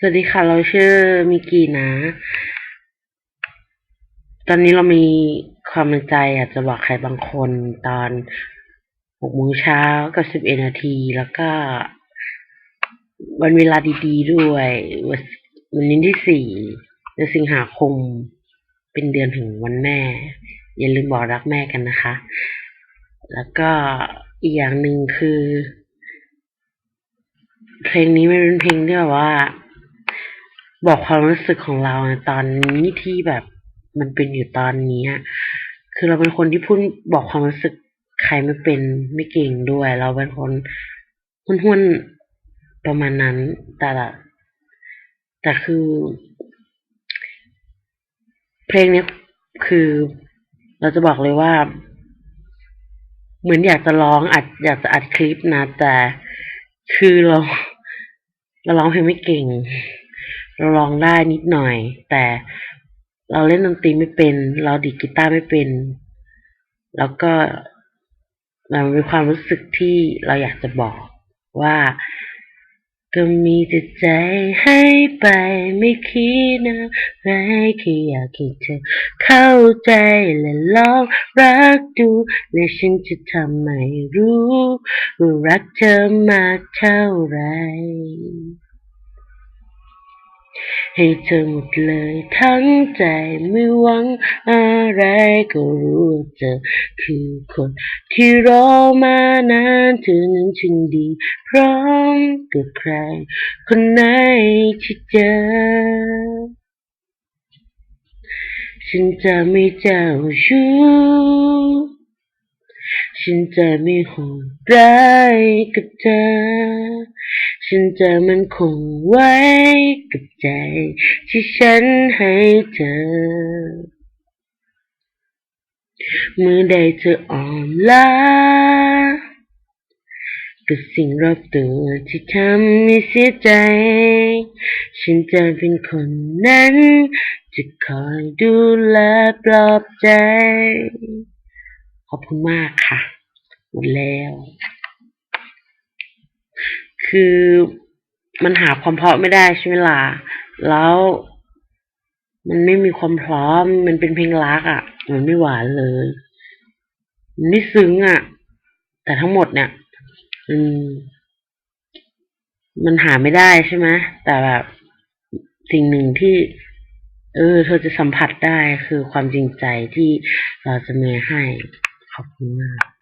สวัสดีค่ะ เราชื่อมิกกี้นะ ตอนนี้เรามีความในใจอยากจะบอกใครบางคนตอนหกโมงเช้ากับสิบเอ็ดนาที แล้วก็ วันเวลาดี ๆ ด้วยวันวันนี้ที่สี่เดือนสิงหาคม เป็นเดือนถึงวันแม่ อย่าลืมบอกรักแม่กันนะคะ แล้วก็อีกอย่างหนึ่งคือ เพลงนี้มันเป็นเพลงที่แบบว่า บอกความรู้สึกของเราในตอนนี้ที่แบบมันเป็นอยู่ตอนนี้คือเราเป็นคนที่พูดบอกความรู้สึกใครไม่เป็นไม่เก่งด้วย เราเป็นคนหุ้นๆประมาณนั้น แต่ละ แต่คือ เพลงนี้คือเราจะบอกเลยว่า เหมือนอยากจะร้องอัดอยากจะอัดคลิปนะ แต่คือเรา เราร้องเพลงไม่เก่ง เราร้องได้นิดหน่อย แต่เราเล่นดนตรีไม่เป็น เราดีดกีตาร์ไม่เป็น แล้วก็มันเป็นความรู้สึกที่เราอยากจะบอกว่าก็มีแต่ใจให้ไปไม่คิดอะไรแค่อยากให้เธอเข้าใจและลองรักดู และฉันจะทำให้รู้ว่ารักเธอมากเท่าไหร ให้เธอหมดเลยทั้งใจไม่หวังอะไรก็รู้ว่าเธอคือคนที่รอมานานเธอนั้นช่างดี พร้อมกับใคร คนไหนที่เจอ ฉันจะไม่เจ้าชู้ฉันจะไม่โหดร้ายกับเธอ ฉันจะมันคงไว้กับใจ ที่ฉันให้เธอ เมื่อใดเธออ่อนล้ากับสิ่งรอบตัวที่ทำให้เสียใจ ฉันจะเป็นคนนั้น จะคอยดูแลปลอบใจ ขอบคุณมากค่ะ หมดแล้ว คือมันหาความเพราะไม่ได้ใช่ไหมล่ะ แล้วมันไม่มีความพร้อม มันเป็นเพลงรักอะ่ะ มันไม่หวานเลยมันไม่ซึ้งอะ่ะ แต่ทั้งหมดเนี่ย อืม มันหาไม่ได้ใช่ไหมแต่แบบสิ่งหนึ่งที่ เออ เธอจะสัมผัสได้คือความจริงใจที่เราจะมีให้ ขอบคุณมาก